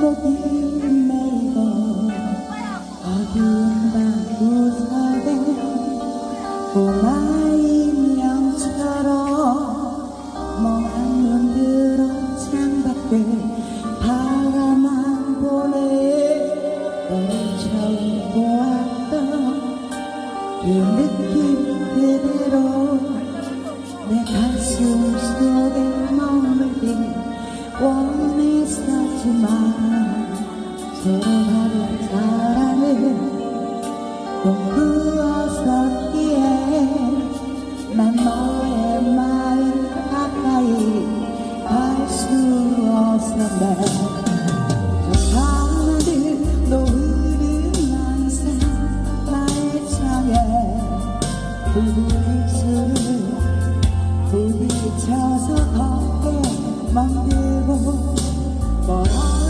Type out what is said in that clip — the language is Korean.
목이 메이고 어두운 밤 구석에 꼬마 인형처럼 멍한 눈 들어 창밖에 바라만 보내 너를 처음 보았던 그 느낌 그대로 내 가슴 속 서로하는 사랑을 공부었었기에 난 너의 마음 가까이 갈 수 없었네. 밤들 노을은 항상 나의 창에 불빛을 부딪혀서 걷게 만들고 멀어